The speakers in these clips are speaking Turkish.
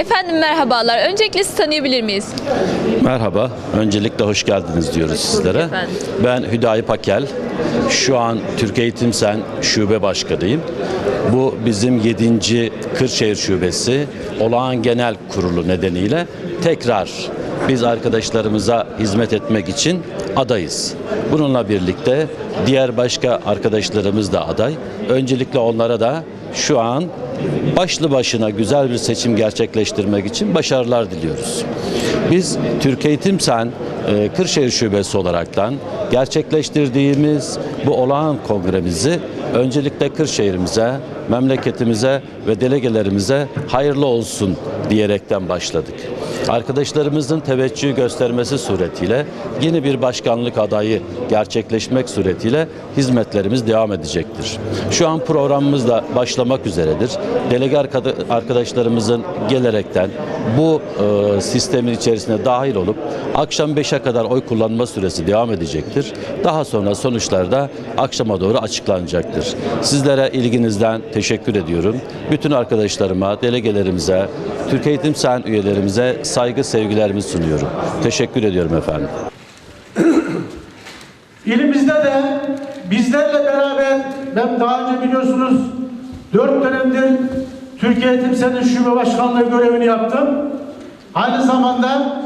Efendim merhabalar. Öncelikle sizi tanıyabilir miyiz? Merhaba, öncelikle hoş geldiniz diyoruz sizlere. efendim. Ben Hüdayi Pakel, şu an Türkiye Eğitim Sen Şube Başkanıyım. Bu bizim 7. Kırşehir Şubesi olağan genel kurulu nedeniyle tekrar biz arkadaşlarımıza hizmet etmek için adayız. Bununla birlikte diğer başka arkadaşlarımız da aday. Öncelikle onlara da şu an başlı başına güzel bir seçim gerçekleştirmek için başarılar diliyoruz. Biz Türkiye Eğitim Sen e, Kırşehir Şubesi olaraktan gerçekleştirdiğimiz bu olağan kongremizi öncelikle Kırşehir'imize, memleketimize ve delegelerimize hayırlı olsun diyerekten başladık. Arkadaşlarımızın teveccüh göstermesi suretiyle yeni bir başkanlık adayı gerçekleşmek suretiyle hizmetlerimiz devam edecektir. Şu an programımız da başlamak üzeredir. Delege arkada- arkadaşlarımızın gelerekten bu e, sistemin içerisine dahil olup akşam 5'e kadar oy kullanma süresi devam edecektir. Daha sonra sonuçlar da akşama doğru açıklanacaktır. Sizlere ilginizden teşekkür ediyorum. Bütün arkadaşlarıma, delegelerimize, Türkiye Eğitim Sen üyelerimize saygı sevgilerimi sunuyorum. Teşekkür ediyorum efendim. İlimizde de bizlerle beraber ben daha önce biliyorsunuz dört dönemdir Türkiye Eğitim Sen'in şube başkanlığı görevini yaptım. Aynı zamanda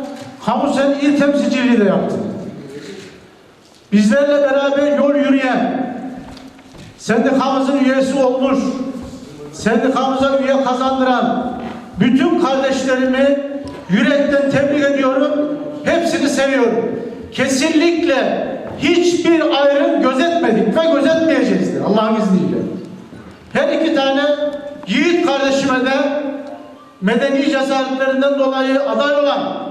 Kamusen il temsilciliği de yaptım. Bizlerle beraber yol yürüyen, sendikamızın üyesi olmuş, sendikamıza üye kazandıran bütün kardeşlerimi yürekten tebrik ediyorum. Hepsini seviyorum. Kesinlikle hiçbir ayrım gözetmedik ve gözetmeyeceğiz de Allah'ın izniyle. Her iki tane yiğit kardeşime de medeni cesaretlerinden dolayı aday olan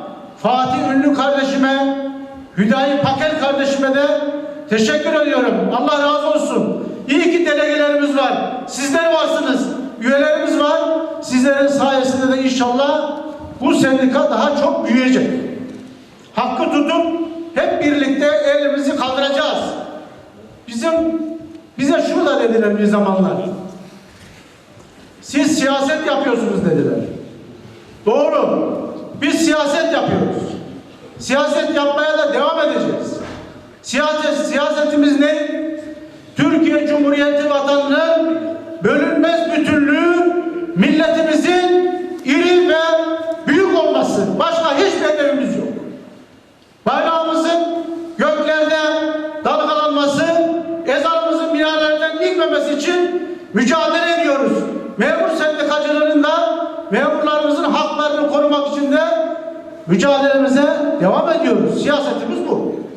Fatih Ünlü kardeşime, Hüdayi Pakel kardeşime de teşekkür ediyorum. Allah razı olsun. İyi ki delegelerimiz var. Sizler varsınız. Üyelerimiz var. Sizlerin sayesinde de inşallah bu sendika daha çok büyüyecek. Hakkı tutup hep birlikte elimizi kaldıracağız. Bizim bize şunu da dediler bir zamanlar. Siz siyaset yapıyorsunuz dediler. Doğru. Biz siyaset yapıyoruz. Siyaset yapmaya da devam edeceğiz. Siyaset, siyasetimiz ne? Türkiye Cumhuriyeti vatanının bölünmez inmemesi için mücadele ediyoruz. Memur sendikacılarında memurlarımızın haklarını korumak için de mücadelemize devam ediyoruz. Siyasetimiz bu.